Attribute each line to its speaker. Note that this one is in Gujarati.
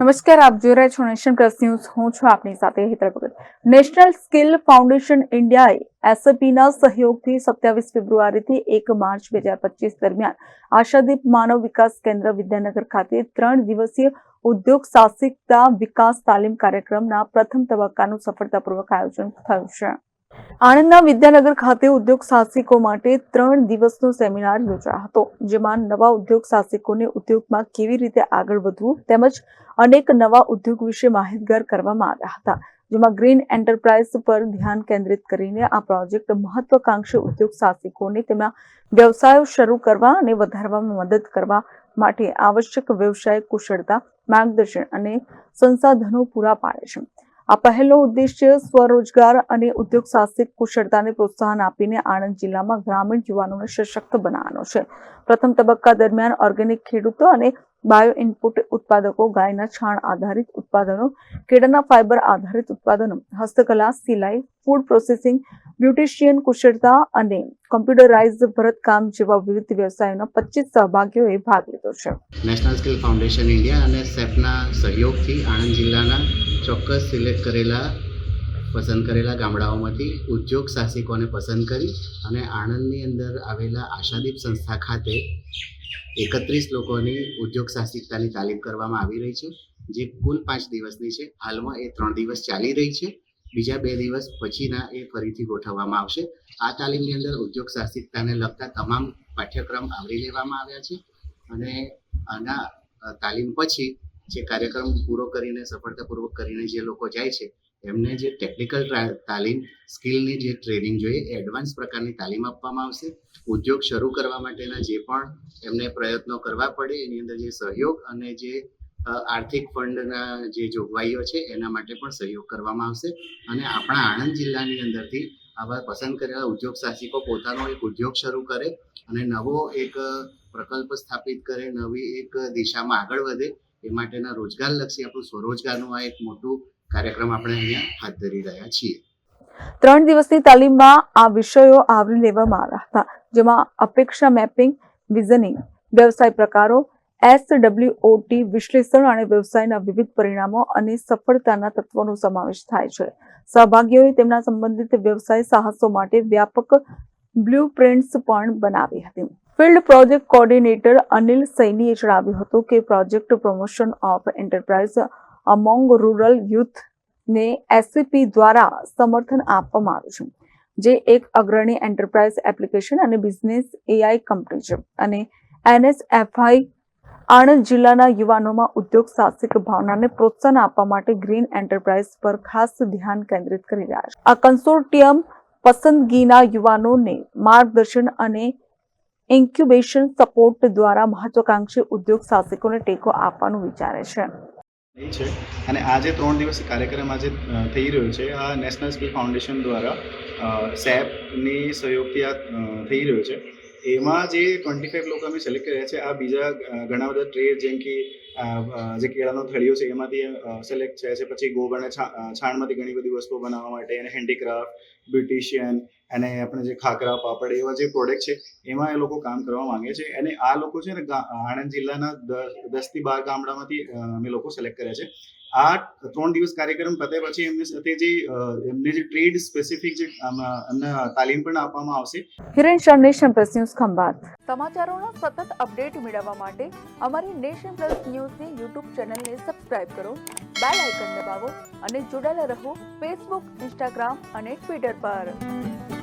Speaker 1: નમસ્કાર, આપ જોઈ રહ્યા છો નેશન પ્લસ ન્યૂઝ. હું છું આપની સાથે Hetal Bhagat. National skill foundation ઇન્ડિયાએ એસએપીના સહયોગથી સત્યાવીસ ફેબ્રુઆરીથી એક માર્ચ બે હજાર પચીસ દરમિયાન આશાદીપ માનવ વિકાસ કેન્દ્ર વિદ્યાનગર ખાતે ત્રણ દિવસીય ઉદ્યોગ સાહસિકતા વિકાસ તાલીમ કાર્યક્રમના પ્રથમ તબક્કાનું સફળતાપૂર્વક આયોજન થયું છે. આણંદના વિદ્યાનગર ખાતે ઉદ્યોગ સાહસિકો માટે ત્રણ દિવસનો સેમિનાર યોજાયો હતો, જેમાં નવા ઉદ્યોગ સાહસિકોને ઉદ્યોગમાં કેવી રીતે આગળ વધવું તેમજ અનેક નવા ઉદ્યોગ વિશે માહિતગાર કરવામાં આવ્યા હતા, જેમાં ગ્રીન એન્ટરપ્રાઇઝ પર ધ્યાન કેન્દ્રિત કરીને આ પ્રોજેક્ટ મહત્વાકાંક્ષી ઉદ્યોગ સાહસિકોને તેમના વ્યવસાયો શરૂ કરવા અને વધારવામાં મદદ કરવા માટે આવશ્યક વ્યવસાય કુશળતા, માર્ગદર્શન અને સંસાધનો પૂરા પાડે છે. આ પહેલો ઉદ્દેશ્ય સ્વરોજગાર અને ઉદ્યોગ સાહસિક કુશળતાને પ્રોત્સાહન આપીને આણંદ જિલ્લામાં ગ્રામીણ યુવાનોને સશક્ત બનાવવાનો છે. પ્રથમ તબક્કા દરમિયાન ઓર્ગેનિક ખેડૂતો અને બાયો ઇનપુટ ઉત્પાદકો ગાયના છાણ આધારિત ઉત્પાદનો, કેળાના ફાઇબર આધારિત ઉત્પાદનો, હસ્તકલા, સિલાઈ, ફૂડ પ્રોસેસિંગ બ્યુટિશિયન કુશળતા અને કોમ્પ્યુટરાઇઝ ભરતકામ જેવા વિવિધ વ્યવસાયોના પચીસ સહભાગીઓએ ભાગ લીધો છે.
Speaker 2: નેશનલ સ્કિલ ફાઉન્ડેશન ઇન્ડિયા અને સેફના સહયોગથી આણંદ જિલ્લાના ચોક્કસ સિલેક્ટ કરેલા, પસંદ કરેલા ગામડાઓમાંથી ઉદ્યોગ સાહસિકોને પસંદ કરી અને આણંદની અંદર આવેલા આશાદીપ સંસ્થા ખાતે એકત્રીસ લોકોની ઉદ્યોગ સાહસિકતાની તાલીમ કરવામાં આવી રહી છે, જે કુલ પાંચ દિવસની છે. હાલમાં એ ત્રણ દિવસ ચાલી રહી છે. બીજા બે દિવસ પછીના એ ફરીથી ગોઠવવામાં આવશે. આ તાલીમની અંદર ઉદ્યોગ સાહસિકતાને લગતા તમામ પાઠ્યક્રમ આવરી લેવામાં આવ્યા છે અને આના તાલીમ પછી જે કાર્યક્રમ પૂરો કરીને, સફળતાપૂર્વક કરીને જે લોકો જાય છે, એમને જે ટેકનિકલ તાલીમ સ્કિલની જે ટ્રેનિંગ જોઈએ એડવાન્સ પ્રકારની તાલીમ આપવામાં આવશે. ઉદ્યોગ શરૂ કરવા માટેના જે પણ એમને પ્રયત્નો કરવા પડે, એની અંદર જે સહયોગ અને જે આર્થિક ફંડના જે જોગવાઈઓ છે, એના માટે પણ સહયોગ કરવામાં આવશે. અને આપણા આણંદ જિલ્લાની અંદરથી આવા પસંદ કરેલા ઉદ્યોગ સાહસિકો પોતાનો એક ઉદ્યોગ શરૂ કરે અને નવો એક પ્રકલ્પ સ્થાપિત કરે, નવી એક દિશામાં આગળ વધે, એ માટેના રોજગારલક્ષી આપણું સ્વરોજગારનું આ એક મોટું કાર્યક્રમ આપણે અહીંયા હાથ ધરી રહ્યા છીએ.
Speaker 1: ત્રણ દિવસની તાલીમમાં આ વિષયો આવરી લેવામાં આવ્યા હતા, જેમાં અપેક્ષા મેપિંગ, વિઝનિંગ, વ્યવસાય પ્રકારો એસડબ્લ્યુઓટી વિશ્લેષણ અને વ્યવસાયના વિવિધ પરિણામો અને સફળતાના તત્વોનો સમાવેશ થાય છે. સહભાગીઓએ તેમના સંબંધિત વ્યવસાય સાહસો માટે વ્યાપક બ્લુ પણ બનાવી હતી. ફિલ્ડ પ્રોજેક્ટ કોઓર્ડિનેટર અનિલ સૈનીએ જણાવ્યું હતું કે project promotion of enterprise among rural યુથને SCP દ્વારા સમર્થન આપવામાં આવ્યું છે, જે એક અગ્રણી એન્ટરપ્રાઇઝ એપ્લિકેશન અને બિઝનેસ એઆઈ કંપની છે અને એનએસએફઆઈ આણંદ જિલ્લાના યુવાનોમાં ઉદ્યોગ સાહસિક ભાવનાને પ્રોત્સાહન આપવા માટે ગ્રીન એન્ટરપ્રાઇઝ પર ખાસ ધ્યાન કેન્દ્રિત કરી રહ્યા છે. આ કન્સોર્ટિયમ પસંદગીના યુવાનોને માર્ગદર્શન અને ઇન્ક્યુબેશન સપોર્ટ દ્વારા મહત્વાકાંક્ષી ઉદ્યોગ સાહસિકોને ટેકો આપવાનું વિચારે છે.
Speaker 3: છે. અને આજે ત્રણ દિવસીય કાર્યક્રમ આજે થઈ રહ્યો છે. આ નેશનલ સ્કિલ ફાઉન્ડેશન દ્વારા સેપની સહયોગથી આ થઈ રહ્યો છે. એમાં જે ટ્વેન્ટી ફાઇવ લોકો અમે સિલેક્ટ કર્યા છે, આ બીજા ઘણા બધા ટ્રેડ જેમ કે જે કેળાનો થળીઓ છે, એમાંથી સિલેક્ટ થયા છે. પછી ગોબર અને છાણમાંથી ઘણી બધી વસ્તુઓ બનાવવા માટે અને હેન્ડીક્રાફ્ટ બ્યુટિશિયન અને આપણે જે ખાખરા, પાપડ એવા જે પ્રોડક્ટ છે, એમાં એ લોકો કામ કરવા માંગે છે. અને આ લોકો છે ને આણંદ જિલ્લાના દસ, દસથી બાર ગામડામાંથી અમે લોકો સિલેક્ટ કર્યા છે. આ ત્રણ દિવસ કાર્યક્રમ પતે પછી એમની સાથે જે એમને જે ટ્રેડ સ્પેસિફિક જે એમને તાલીમ પણ આપવામાં આવશે.
Speaker 1: Hiren Shah nation plus news Khambhat. સમાચારોના સતત અપડેટ મેળવવા માટે અમારી નેશન પ્લસ ન્યૂઝની યુટ્યુબ ચેનલને સબસ્ક્રાઇબ કરો બેલ આઇકન દબાવો અને જોડાયેલા રહો ફેસબુક ઇન્સ્ટાગ્રામ અને ટ્વિટર પર.